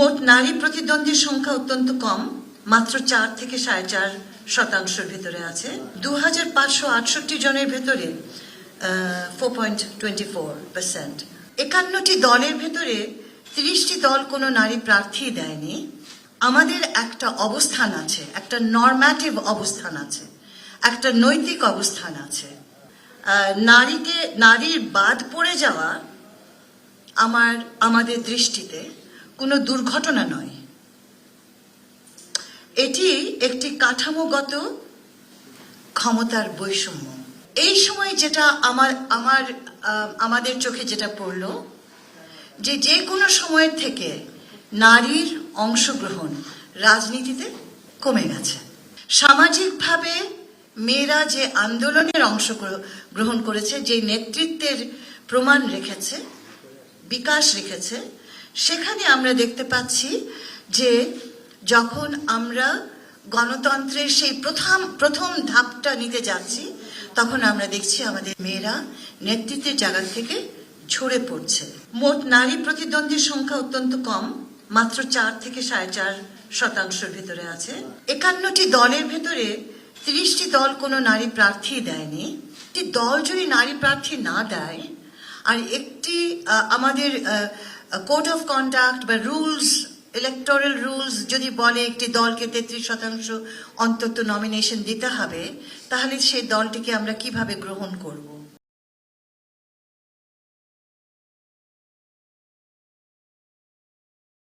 মোট নারী প্রতিদ্বন্দ্বীর সংখ্যা অত্যন্ত কম, মাত্র চার থেকে সাড়ে চার শতাংশের ভেতরে আছে। দু হাজার পাঁচশো আটষট্টি জনের ভেতরে four point twenty four percent একান্নটি দলের ভেতরে তিরিশটি দল কোনো নারী প্রার্থী দেয়নি। আমাদের একটা অবস্থান আছে, একটা নর্ম্যাটিভ অবস্থান আছে, একটা নৈতিক অবস্থান আছে। নারীকে, নারীর বাদ পড়ে যাওয়া আমার, আমাদের দৃষ্টিতে কোনো দুর্ঘটনা নয়। এটি একটি কাঠামোগত ক্ষমতার বৈষম্য। এই সময় যেটা আমার আমার আমাদের চোখে যেটা পড়ল, যে যে কোনো সময়ের থেকে নারীর অংশগ্রহণ রাজনীতিতে কমে গেছে। সামাজিকভাবে মেয়েরা যে আন্দোলনের অংশ গ্রহণ করেছে, যে নেতৃত্বের প্রমাণ রেখেছে, বিকাশ রেখেছে সেখানে আমরা দেখতে পাচ্ছি যে যখন আমরা গণতন্ত্রের সেই প্রথম প্রথম ধাপটা নিতে যাচ্ছি, তখন আমরা দেখছি আমাদের মেয়েরা নেতৃত্বের জায়গা থেকে ঝরে পড়ছে। মোট নারী প্রতিদ্বন্দ্বীর সংখ্যা অত্যন্ত কম, মাত্র চার থেকে সাড়ে চার শতাংশের ভেতরে আছে। একান্নটি দলের ভেতরে তিরিশটি দল কোনো নারী প্রার্থী দেয়নি। একটি দল যদি নারী প্রার্থী না দেয়, আর একটি আমাদের কোড অফ কন্ডাক্ট বা রুলস ইলেকটোরাল রুলস যদি বলে একটি দলকে তেত্রিশ শতাংশ অন্তত নমিনেশন দিতে হবে, তাহলে সেই দলটিকে আমরা কীভাবে গ্রহণ করব?